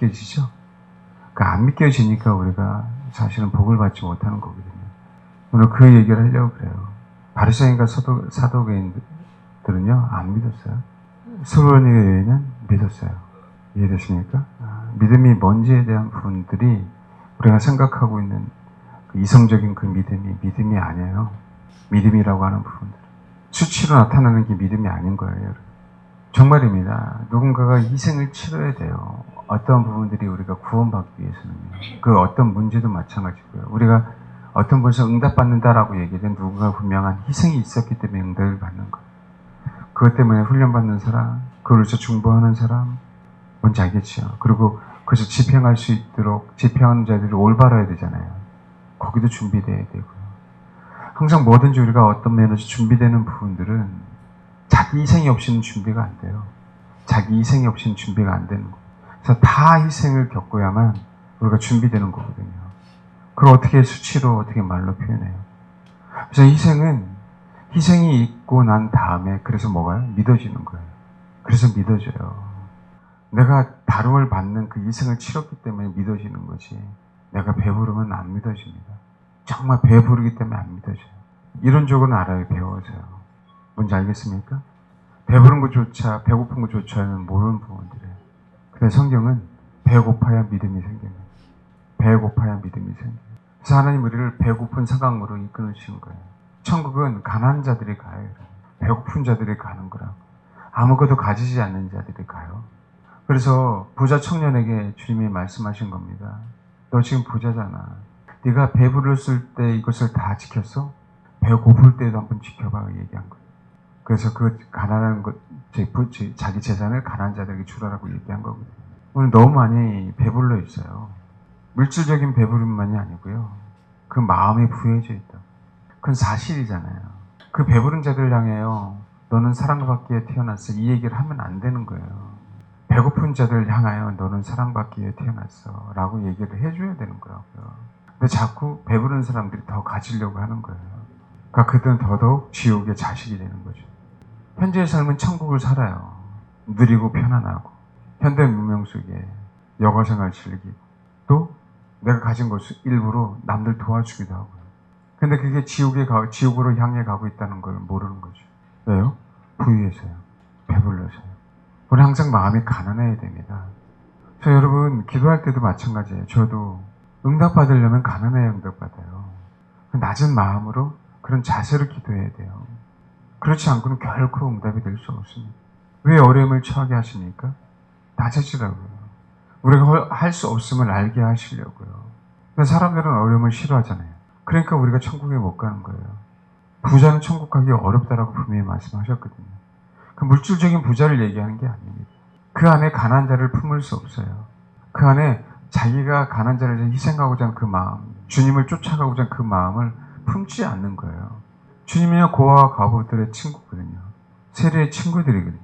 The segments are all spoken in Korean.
믿겨지죠? 그안 믿겨지니까 우리가 사실은 복을 받지 못하는 거거든요. 오늘 그 얘기를 하려고 그래요. 바리새인과 사도, 사도개인들은요 안 믿었어요. 스로니의 여인은 믿었어요. 이해되십니까? 아, 믿음이 뭔지에 대한 부분들이 우리가 생각하고 있는 그 이성적인 그 믿음이 믿음이 아니에요. 믿음이라고 하는 부분들. 수치로 나타나는 게 믿음이 아닌 거예요, 여러분. 정말입니다. 누군가가 희생을 치러야 돼요. 어떤 부분들이 우리가 구원받기 위해서는요. 그 어떤 문제도 마찬가지고요. 우리가 어떤 분에서 응답받는다라고 얘기된 누군가 분명한 희생이 있었기 때문에 응답을 받는 거예요. 그것 때문에 훈련받는 사람, 그걸로서 중보하는 사람, 뭔지 알겠죠? 그리고 그래서 집행할 수 있도록 집행하는 자들이 올바라야 되잖아요. 거기도 준비돼야 되고요. 항상 뭐든지 우리가 어떤 면에서 준비되는 부분들은 자기 희생이 없이는 준비가 안 돼요. 자기 희생이 없이는 준비가 안 되는 거예요. 그래서 다 희생을 겪어야만 우리가 준비되는 거거든요. 그걸 어떻게 수치로 어떻게 말로 표현해요? 그래서 희생은 희생이 있고 난 다음에 그래서 뭐가요? 믿어지는 거예요. 그래서 믿어져요. 내가 다름을 받는 그 희생을 치렀기 때문에 믿어지는 거지. 내가 배부르면 안 믿어집니다. 정말 배부르기 때문에 안 믿어져요. 이론적으로는 알아요, 배워서요. 뭔지 알겠습니까? 배부른 것조차, 배고픈 것조차는 모르는 부분들이에요. 근데 성경은 배고파야 믿음이 생겨요. 배고파야 믿음이 생겨요. 그래서 하나님 우리를 배고픈 상황으로 이끌으시는 거예요. 천국은 가난한 자들이 가요. 배고픈 자들이 가는 거라고. 아무것도 가지지 않는 자들이 가요. 그래서 부자 청년에게 주님이 말씀하신 겁니다. 너 지금 부자잖아. 네가 배부르을 때 이것을 다 지켰어? 배고플 때도 한번 지켜봐 얘기한 거예요. 그래서 그 가난한 것, 자기 재산을 가난한 자들에게 주라라고 얘기한 거거든요. 오늘 너무 많이 배불러 있어요. 물질적인 배부름만이 아니고요. 그 마음이 부해져 있다. 그건 사실이잖아요. 그 배부른 자들 향해요. 너는 사랑받기에 태어났어. 이 얘기를 하면 안 되는 거예요. 배고픈 자들 향하여 너는 사랑받기 위해 태어났어. 라고 얘기를 해줘야 되는 거라고요. 근데 자꾸 배부른 사람들이 더 가지려고 하는 거예요. 그러니까 그들은 더더욱 지옥의 자식이 되는 거죠. 현재의 삶은 천국을 살아요. 느리고 편안하고. 현대 문명 속에 여가 생활 즐기고. 또 내가 가진 것을 일부러 남들 도와주기도 하고요. 근데 그게 지옥에 가, 지옥으로 향해 가고 있다는 걸 모르는 거죠. 왜요? 부유해서요. 배불러서요. 우리 항상 마음이 가난해야 됩니다. 저 여러분, 기도할 때도 마찬가지예요. 저도 응답받으려면 가난해야 응답받아요. 낮은 마음으로 그런 자세로 기도해야 돼요. 그렇지 않고는 결코 응답이 될 수 없습니다. 왜 어려움을 처하게 하십니까? 낮아지라고요. 우리가 할 수 없음을 알게 하시려고요. 근데 사람들은 어려움을 싫어하잖아요. 그러니까 우리가 천국에 못 가는 거예요. 부자는 천국 가기 어렵다라고 분명히 말씀하셨거든요. 그 물질적인 부자를 얘기하는 게 아닙니다. 그 안에 가난 자를 품을 수 없어요. 그 안에 자기가 가난 자를 희생하고자 하는 그 마음, 주님을 쫓아가고자 하는 그 마음을 품지 않는 거예요. 주님이요 고아와 과부들의 친구거든요. 세례의 친구들이거든요.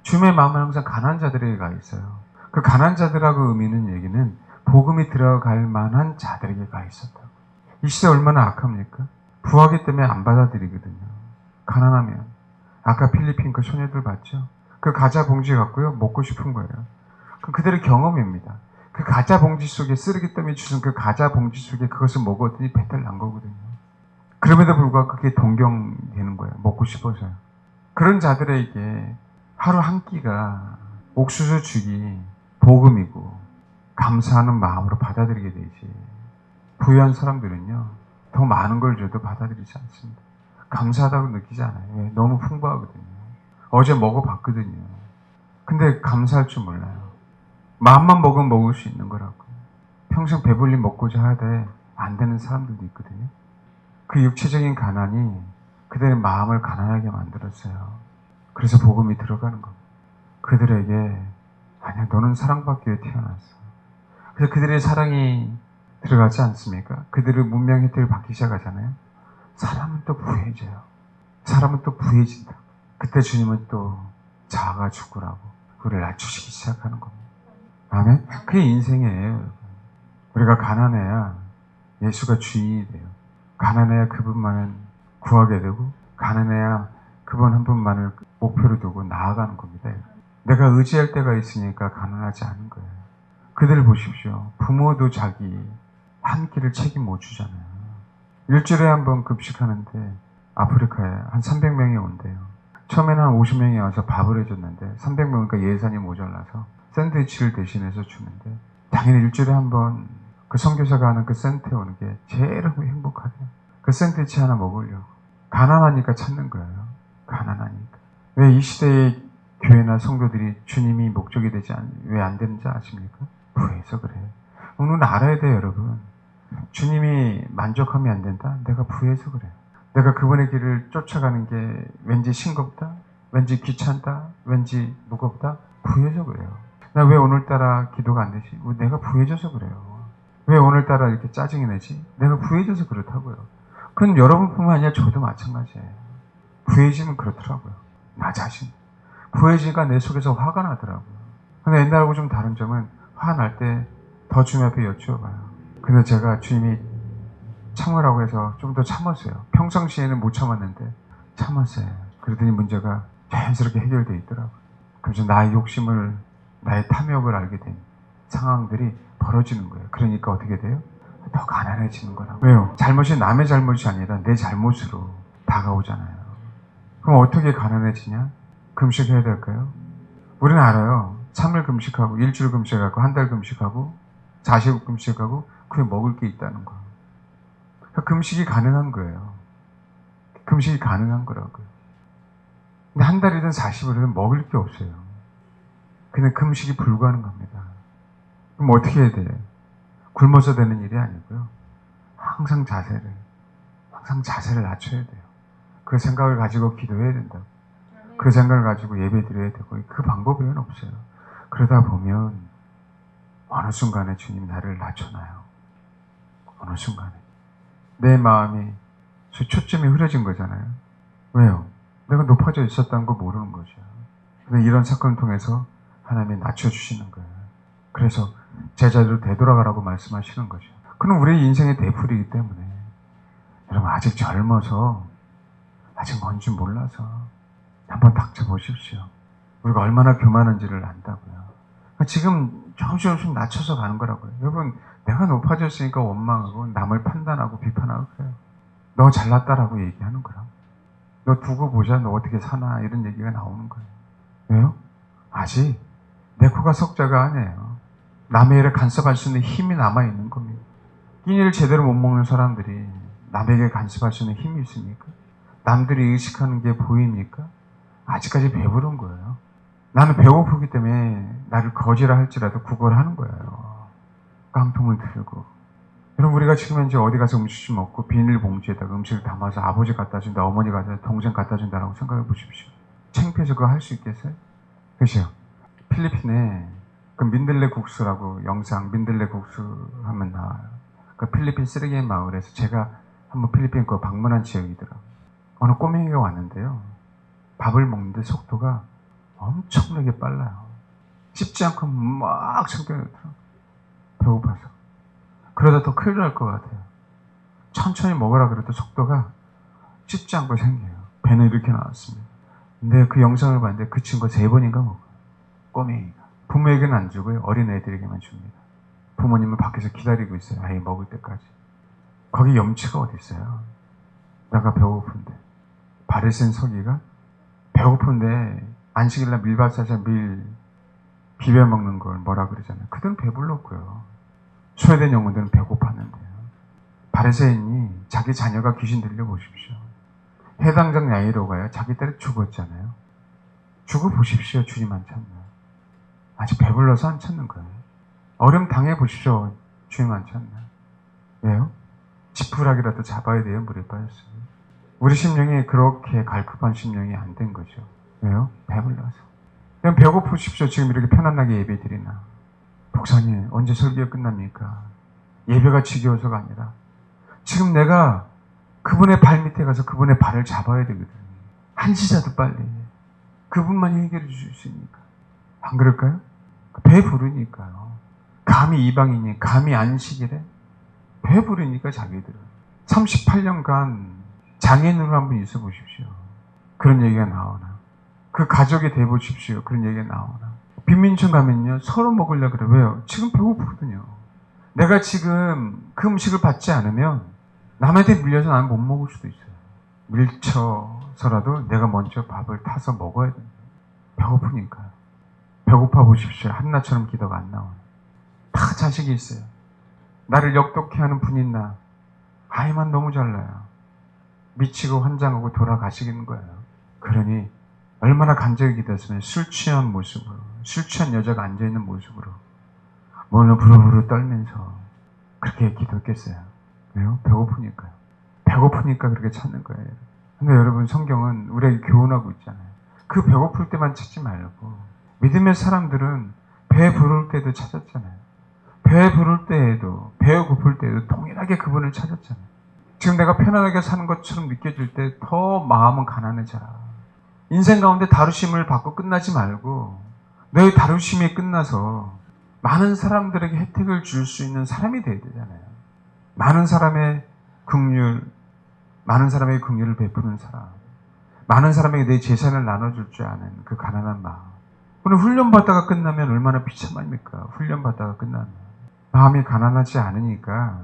주님의 마음은 항상 가난 자들에게 가 있어요. 그 가난 자들하고 의미는 얘기는 복음이 들어갈 만한 자들에게 가 있었다고. 이 시대 얼마나 악합니까? 부하기 때문에 안 받아들이거든요. 가난하면. 아까 필리핀 그 소녀들 봤죠? 그 가자 봉지 갖고요, 먹고 싶은 거예요. 그 그들의 경험입니다. 그 가자 봉지 속에 쓰레기 때문에 주신 그 가자 봉지 속에 그것을 먹었더니 배탈 난 거거든요. 그럼에도 불구하고 그게 동경되는 거예요. 먹고 싶어서요. 그런 자들에게 하루 한 끼가 옥수수 주기 복음이고 감사하는 마음으로 받아들이게 되지. 부유한 사람들은요, 더 많은 걸 줘도 받아들이지 않습니다. 감사하다고 느끼지 않아요. 왜? 너무 풍부하거든요. 어제 먹어봤거든요. 근데 감사할 줄 몰라요. 마음만 먹으면 먹을 수 있는 거라고. 평생 배불리 먹고자 하되 안 되는 사람들도 있거든요. 그 육체적인 가난이 그들의 마음을 가난하게 만들었어요. 그래서 복음이 들어가는 겁니다. 그들에게 아니야 너는 사랑받기 위해 태어났어. 그래서 그들의 사랑이 들어가지 않습니까? 그들의 문명 혜택을 받기 시작하잖아요. 사람은 또 부해져요. 사람은 또 부해진다. 그때 주님은 또 자아가 죽으라고 우리를 낮추시기 시작하는 겁니다. 아멘? 그게 인생이에요. 우리가 가난해야 예수가 주인이 돼요. 가난해야 그분만을 구하게 되고 가난해야 그분 한 분만을 목표로 두고 나아가는 겁니다. 내가 의지할 때가 있으니까 가난하지 않은 거예요. 그들 보십시오. 부모도 자기 한 끼를 책임 못 주잖아요. 일주일에 한 번 급식하는데 아프리카에 한 300명이 온대요. 처음에는 한 50명이 와서 밥을 해줬는데 300명이니까 예산이 모자라서 샌드위치를 대신해서 주는데 당연히 일주일에 한번 그 선교사가 하는 그 센터에 오는 게 제일 행복하대요. 그 샌드위치 하나 먹으려고. 가난하니까 찾는 거예요. 가난하니까. 왜 이 시대의 교회나 성도들이 주님이 목적이 되지 않, 왜 안 되는지 아십니까? 부해서 그래요. 오늘 알아야 돼요, 여러분. 주님이 만족하면 안 된다? 내가 부해서 그래요. 내가 그분의 길을 쫓아가는 게 왠지 싱겁다? 왠지 귀찮다? 왠지 무겁다? 부해서 그래요. 나 왜 오늘따라 기도가 안 되지? 왜 내가 부해져서 그래요. 왜 오늘따라 이렇게 짜증이 내지? 내가 부해져서 그렇다고요. 그건 여러분뿐만 아니라 저도 마찬가지예요. 부해지면 그렇더라고요. 나 자신. 부해지니까 내 속에서 화가 나더라고요. 근데 옛날하고 좀 다른 점은 화 날 때 더 주님 앞에 여쭈어봐요. 근데 제가 주님이 참으라고 해서 좀 더 참았어요. 평상시에는 못 참았는데 참았어요. 그러더니 문제가 자연스럽게 해결돼 있더라고요. 그래서 나의 욕심을, 나의 탐욕을 알게 된 상황들이 벌어지는 거예요. 그러니까 어떻게 돼요? 더 가난해지는 거라고. 왜요? 잘못이 남의 잘못이 아니라 내 잘못으로 다가오잖아요. 그럼 어떻게 가난해지냐? 금식해야 될까요? 우리는 알아요. 3일 금식하고, 일주일 금식하고, 한 달 금식하고, 40일 금식하고, 그게 먹을 게 있다는 거. 그러니까 금식이 가능한 거예요. 금식이 가능한 거라고요. 근데 한 달이든 40일이든 먹을 게 없어요. 그냥 금식이 불가능합니다. 그럼 어떻게 해야 돼요? 굶어서 되는 일이 아니고요. 항상 자세를, 항상 자세를 낮춰야 돼요. 그 생각을 가지고 기도해야 된다. 그 생각을 가지고 예배 드려야 되고, 그 방법 외에는 없어요. 그러다 보면, 어느 순간에 주님 나를 낮춰놔요. 어느 순간에. 내 마음이, 저 초점이 흐려진 거잖아요. 왜요? 내가 높아져 있었다는 걸 모르는 거죠. 근데 이런 사건을 통해서 하나님이 낮춰주시는 거예요. 그래서 제자리로 되돌아가라고 말씀하시는 거죠. 그럼 우리 인생의 대풀이기 때문에 여러분 아직 젊어서 아직 뭔지 몰라서 한번 닥쳐 보십시오. 우리가 얼마나 교만한지를 안다고요. 지금 조금씩 조금씩 낮춰서 가는 거라고요. 여러분 내가 높아졌으니까 원망하고 남을 판단하고 비판하고 그래요. 너 잘났다라고 얘기하는 거라. 너 두고 보자. 너 어떻게 사나 이런 얘기가 나오는 거예요. 왜요? 아직 내 코가 석자가 아니에요. 남의 일에 간섭할 수 있는 힘이 남아있는 겁니다. 끼니를 제대로 못 먹는 사람들이 남에게 간섭할 수 있는 힘이 있습니까? 남들이 의식하는 게 보입니까? 아직까지 배부른 거예요. 나는 배고프기 때문에 나를 거지라 할지라도 구걸 하는 거예요. 깡통을 들고. 여러분 우리가 지금 현재 어디 가서 음식 먹고 비닐봉지에다가 음식을 담아서 아버지 갖다 준다, 어머니 갖다 준다, 동생 갖다 준다라고 생각해 보십시오. 창피해서 그거 할 수 있겠어요? 그죠? 필리핀에 그 민들레 국수라고 영상 민들레 국수 하면 나와요. 그 필리핀 쓰레기 마을에서 제가 한번 필리핀 그 방문한 지역이더라고요. 어느 꼬맹이가 왔는데요. 밥을 먹는데 속도가 엄청나게 빨라요. 씹지 않고 막 참겨놓더라고요. 배고파서. 그러다 더 큰일 날 것 같아요. 천천히 먹으라 그래도 속도가 씹지 않고 생겨요. 배는 이렇게 나왔습니다. 근데 그 영상을 봤는데 그 친구가 세 번인가 먹어요. 꼬맹이가. 부모에게는 안 주고요. 어린애들에게만 줍니다. 부모님은 밖에서 기다리고 있어요. 아이 먹을 때까지. 거기 염치가 어디 있어요? 내가 배고픈데. 발에 센 서기가 배고픈데 안식일날 밀밭에서 밀 비벼 먹는 걸 뭐라 그러잖아요. 그들은 배불렀고요. 소외된 영혼들은 배고팠는데요. 바리새인이 자기 자녀가 귀신 들려 보십시오. 해당장 야이로가요. 자기 딸이 죽었잖아요. 죽어 보십시오. 주님 안 찾나. 아직 배불러서 안 찾는 거예요. 어려움 당해 보십시오. 주님 안 찾나. 왜요? 지푸라기라도 잡아야 돼요. 물에 빠졌어요. 우리 심령이 그렇게 갈급한 심령이 안 된 거죠. 왜요? 배불러서. 그냥 배고프십시오. 지금 이렇게 편안하게 예배 드리나. 목사님, 언제 설교가 끝납니까? 예배가 지겨워서가 아니라 지금 내가 그분의 발 밑에 가서 그분의 발을 잡아야 되거든요. 한 시자도 빨리. 그분만이 해결해 주실 수 있으니까. 안 그럴까요? 배 부르니까요. 감히 이방인이, 감히 안식일에 배 부르니까 자기들은. 38년간 장애인으로 한번 있어 보십시오. 그런 얘기가 나오나. 그 가족이 돼 보십시오. 그런 얘기가 나오나. 빈민촌 가면요 서로 먹으려 그래 왜요? 지금 배고프거든요. 내가 지금 그 음식을 받지 않으면 남한테 밀려서 나는 못 먹을 수도 있어요. 밀쳐서라도 내가 먼저 밥을 타서 먹어야 돼요. 배고프니까. 배고파 보십시오. 한나처럼 기도가 안 나와요. 다 자식이 있어요. 나를 역독해 하는 분인 나. 아이만 너무 잘나요. 미치고 환장하고 돌아가시는 거예요. 그러니 얼마나 간절히 기도했으면 술 취한 모습으로, 술 취한 여자가 앉아있는 모습으로, 몸을 부르부르 떨면서 그렇게 기도했겠어요. 왜요? 배고프니까요. 배고프니까 그렇게 찾는 거예요. 근데 여러분 성경은 우리에게 교훈하고 있잖아요. 그 배고플 때만 찾지 말고 믿음의 사람들은 배 부를 때도 찾았잖아요. 배 부를 때에도 배 고플 때에도 동일하게 그분을 찾았잖아요. 지금 내가 편안하게 사는 것처럼 느껴질 때 더 마음은 가난해져라. 인생 가운데 다루심을 받고 끝나지 말고 너의 다루심이 끝나서 많은 사람들에게 혜택을 줄 수 있는 사람이 되어야 되잖아요. 많은 사람의 긍휼, 많은 사람에게 긍휼을 베푸는 사람, 많은 사람에게 내 재산을 나눠줄 줄 아는 그 가난한 마음. 오늘 훈련 받다가 끝나면 얼마나 비참합니까? 훈련 받다가 끝나면 마음이 가난하지 않으니까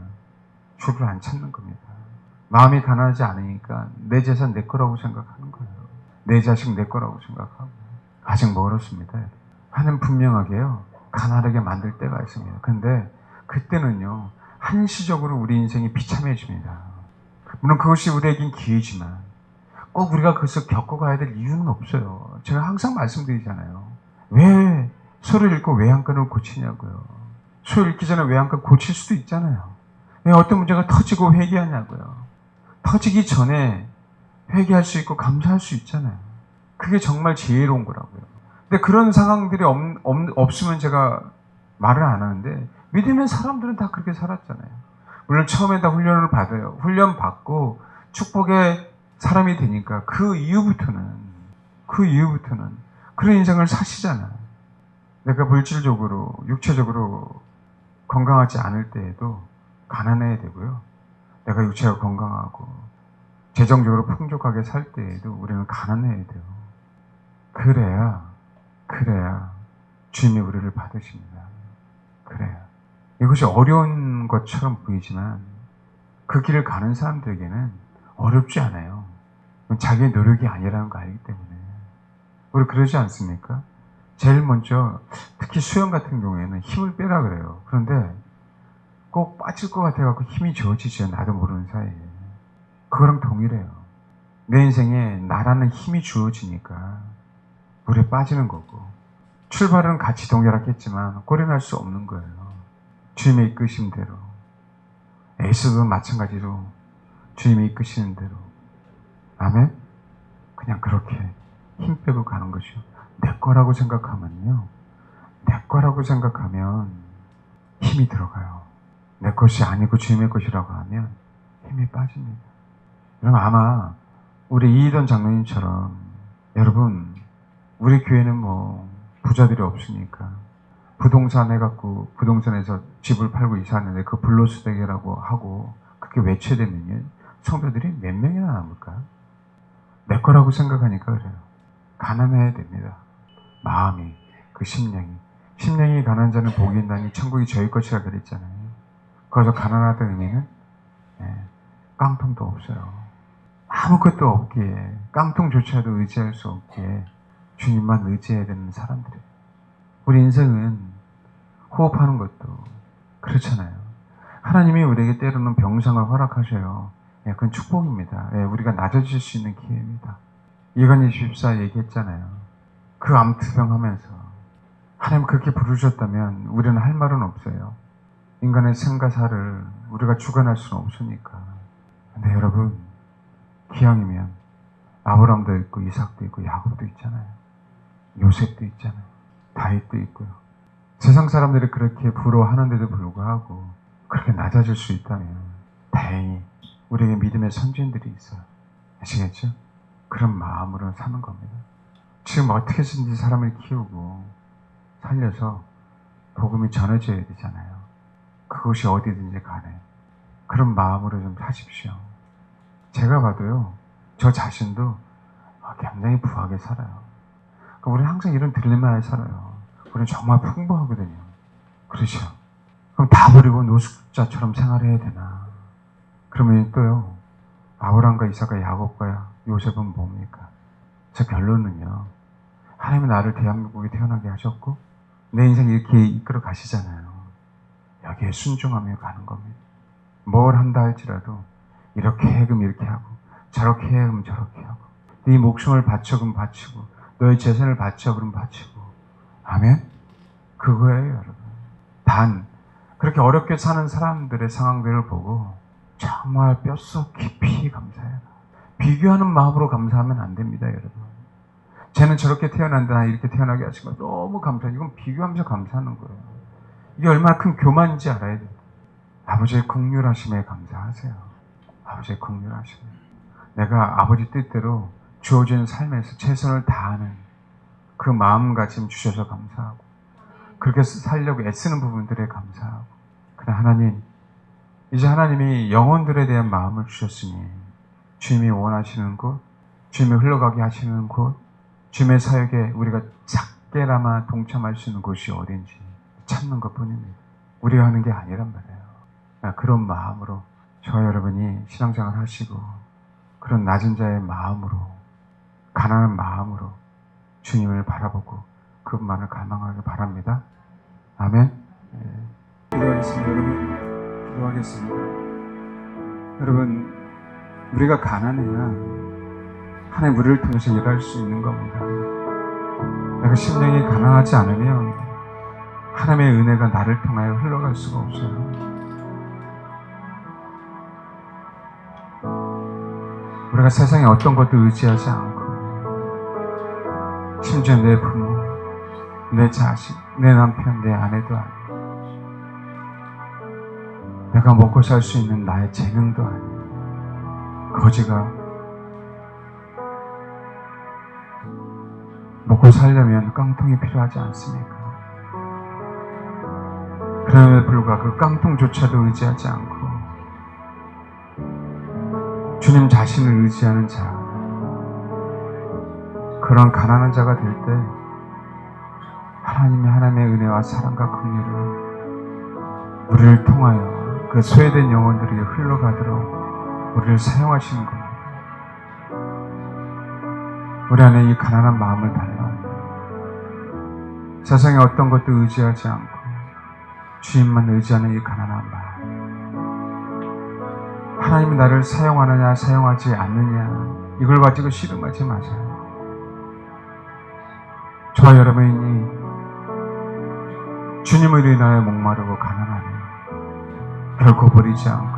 주를 안 찾는 겁니다. 마음이 가난하지 않으니까 내 재산 내 거라고 생각하는 거예요. 내 자식 내 거라고 생각하고 아직 멀었습니다. 하는 분명하게요 가난하게 만들 때가 있습니다. 근데 그때는요 한시적으로 우리 인생이 비참해집니다. 물론 그것이 우리에겐 기회지만 꼭 우리가 그것을 겪어가야 될 이유는 없어요. 제가 항상 말씀드리잖아요. 왜 소를 읽고 외양간을 고치냐고요. 소 읽기 전에 외양간 고칠 수도 있잖아요. 왜 어떤 문제가 터지고 회개하냐고요. 터지기 전에 회개할 수 있고 감사할 수 있잖아요. 그게 정말 지혜로운 거라고요. 근데 그런 상황들이 없, 없 으면 제가 말을 안 하는데 믿음의 사람들은 다 그렇게 살았잖아요. 물론 처음에 다 훈련을 받아요. 훈련 받고 축복의 사람이 되니까 그 이후부터는 그 이후부터는 그런 인생을 사시잖아요. 내가 물질적으로 육체적으로 건강하지 않을 때에도 가난해야 되고요. 내가 육체가 건강하고 재정적으로 풍족하게 살 때에도 우리는 가난해야 돼요. 그래야 그래야 주님이 우리를 받으십니다. 그래야 이것이 어려운 것처럼 보이지만 그 길을 가는 사람들에게는 어렵지 않아요. 자기의 노력이 아니라는 거 알기 때문에 우리 그러지 않습니까? 제일 먼저 특히 수영 같은 경우에는 힘을 빼라 그래요. 그런데 꼭 빠질 것 같아갖고 힘이 좋아지죠. 나도 모르는 사이에. 그거랑 동일해요. 내 인생에 나라는 힘이 주어지니까 물에 빠지는 거고 출발은 같이 동일하겠지만 꼬리날 수 없는 거예요. 주님의 이끄심 대로. 에이스도 마찬가지로 주님이 이끄시는 대로. 아멘? 그냥 그렇게 힘 빼고 가는 것이요. 내 거라고 생각하면요. 내 거라고 생각하면 힘이 들어가요. 내 것이 아니고 주님의 것이라고 하면 힘이 빠집니다. 여러분 아마 우리 이희돈 장로님처럼 여러분 우리 교회는 뭐 부자들이 없으니까 부동산 해갖고 부동산에서 집을 팔고 이사하는데 그 불로소득이라고 하고 그렇게 외쳐대면요 성도들이 몇 명이나 남을까요? 내 거라고 생각하니까 그래요. 가난해야 됩니다. 마음이 그 심령이 심령이 가난한 자는 복이 있나니 천국이 저희 것이라 그랬잖아요. 거기서 가난하다는 의미는 예, 깡통도 없어요. 아무것도 없기에 깡통조차도 의지할 수 없기에 주님만 의지해야 되는 사람들이에요. 우리 인생은 호흡하는 것도 그렇잖아요. 하나님이 우리에게 때로는 병상을 허락하셔요. 예, 그건 축복입니다. 예, 우리가 낮아질 수 있는 기회입니다. 이건희 집사 얘기했잖아요. 그 암투병 하면서 하나님 그렇게 부르셨다면 우리는 할 말은 없어요. 인간의 생가사를 우리가 주관할 수는 없으니까. 근데 여러분, 기왕이면 아브람도 있고 이삭도 있고 야곱도 있잖아요. 요셉도 있잖아요. 다윗도 있고요. 세상 사람들이 그렇게 부러워하는데도 불구하고 그렇게 낮아질 수 있다면 다행히 우리에게 믿음의 선진들이 있어요. 아시겠죠? 그런 마음으로 사는 겁니다. 지금 어떻게 해서든지 사람을 키우고 살려서 복음이 전해져야 되잖아요. 그것이 어디든지 간에 그런 마음으로 좀 사십시오. 제가 봐도요, 저 자신도 굉장히 부하게 살아요. 그러니까 우리는 항상 이런 딜레마에 살아요. 우리는 정말 풍부하거든요. 그렇죠? 그럼 다 버리고 노숙자처럼 생활해야 되나? 그러면 또요, 아브람과 이삭과 야곱과 요셉은 뭡니까? 저 결론은요, 하나님은 나를 대한민국에 태어나게 하셨고, 내 인생 이렇게 이끌어 가시잖아요. 여기에 순종하며 가는 겁니다. 뭘 한다 할지라도, 이렇게 해, 그럼 이렇게 하고, 저렇게 해, 그럼 저렇게 하고, 네 목숨을 바쳐, 그럼 바치고, 너의 재산을 바쳐, 그럼 바치고. 아멘? 그거예요, 여러분. 단, 그렇게 어렵게 사는 사람들의 상황들을 보고, 정말 뼛속 깊이 감사해라. 비교하는 마음으로 감사하면 안 됩니다, 여러분. 쟤는 저렇게 태어난다, 나 이렇게 태어나게 하신 거 너무 감사해. 이건 비교하면서 감사하는 거예요. 이게 얼마나 큰 교만인지 알아야 돼요. 아버지의 긍휼하심에 감사하세요. 아버지의 긍휼하심에. 내가 아버지 뜻대로 주어진 삶에서 최선을 다하는 그 마음가짐 주셔서 감사하고 그렇게 살려고 애쓰는 부분들에 감사하고 그러나 하나님 이제 하나님이 영혼들에 대한 마음을 주셨으니 주님이 원하시는 곳 주님이 흘러가게 하시는 곳 주님의 사역에 우리가 작게나마 동참할 수 있는 곳이 어딘지 찾는 것 뿐입니다. 우리가 하는 게 아니란 말이에요. 아, 그런 마음으로 저 여러분이 신앙생활 하시고 그런 낮은 자의 마음으로 가난한 마음으로 주님을 바라보고 그분만을 갈망하길 바랍니다. 아멘. 예. 기도하겠습니다. 기도하겠습니다. 여러분, 우리가 가난해야 하나님 우리를 통해서 일할 수 있는 겁니다. 내가 심령이 가난하지 않으면 하나님의 은혜가 나를 통하여 흘러갈 수가 없어요. 우리가 세상에 어떤 것도 의지하지 않고 심지어 내 부모, 내 자식, 내 남편, 내 아내도 아니고 내가 먹고 살 수 있는 나의 재능도 아니고 거지가 먹고 살려면 깡통이 필요하지 않습니까? 그럼에도 불구하고 그 깡통조차도 의지하지 않고 주님 자신을 의지하는 자 그런 가난한 자가 될 때 하나님의 하나님의 은혜와 사랑과 긍휼을 우리를 통하여 그 소외된 영혼들에게 흘러가도록 우리를 사용하시는 겁니다. 우리 안에 이 가난한 마음을 달라. 세상에 어떤 것도 의지하지 않고 주님만 의지하는 이 가난한 마음. 하나님이 나를 사용하느냐 사용하지 않느냐 이걸 가지고 씨름하지 마세요. 저와 여러분이 주님을 인하여 목마르고 가난하며 결코 버리지 않고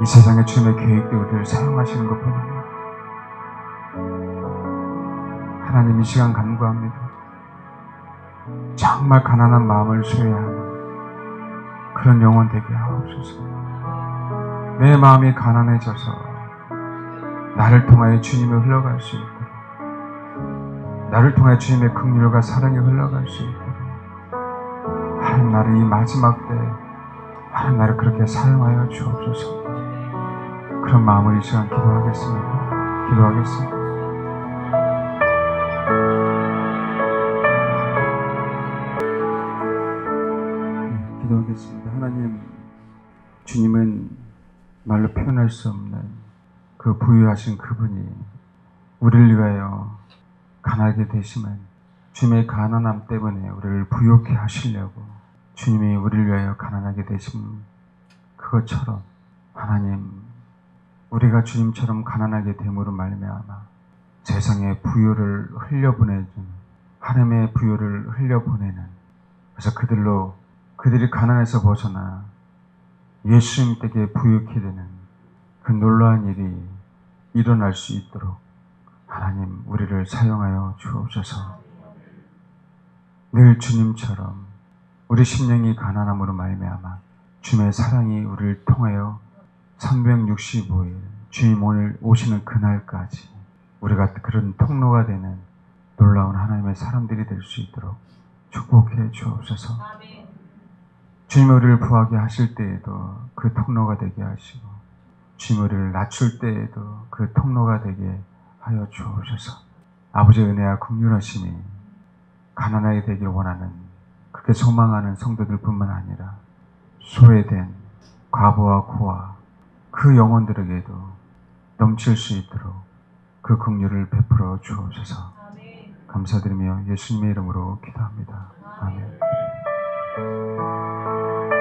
이 세상의 주님의 계획대 우리를 사용하시는 것뿐입니다. 하나님 이 시간 간구합니다. 정말 가난한 마음을 소유하는 그런 영혼 되게 하옵소서. 내 마음이 가난해져서 나를 통하여 주님을 흘러갈 수 있도록 나를 통해 주님의 긍휼과 사랑이 흘러갈 수하 나님 나를 이 마지막 때 하나님 나를 그렇게 사용하여 주옵소서. 그런 마음을 이 시간 기도하겠습니다. 기도하겠습니다. 네, 기도하겠습니다. 하나님 주님은 말로 표현할 수 없는 그 부유하신 그분이 우리를 위하여 가난하게 되심은 주님의 가난함 때문에 우리를 부욕해 하시려고 주님이 우리를 위하여 가난하게 되심 그것처럼 하나님 우리가 주님처럼 가난하게 됨으로 말미암아 세상에 부요를 흘려보내는 하나님의 부요를 흘려보내는 그래서 그들로 그들이 가난에서 벗어나 예수님 댁에 부욕해 되는 그 놀라운 일이 일어날 수 있도록 하나님 우리를 사용하여 주옵소서. 늘 주님처럼 우리 심령이 가난함으로 말미암아 주님의 사랑이 우리를 통하여 365일 주님 오늘 오시는 그날까지 우리가 그런 통로가 되는 놀라운 하나님의 사람들이 될 수 있도록 축복해 주옵소서. 주님 우리를 부하게 하실 때에도 그 통로가 되게 하시고 주님 우리를 낮출 때에도 그 통로가 되게 하여 주옵소서. 아버지의 은혜와 긍휼하심이 가난하게 되길 원하는 그렇게 소망하는 성도들뿐만 아니라 소외된 과부와 고아 그 영혼들에게도 넘칠 수 있도록 그 긍휼을 베풀어 주옵소서. 아멘. 감사드리며 예수님의 이름으로 기도합니다. 아멘. 아멘.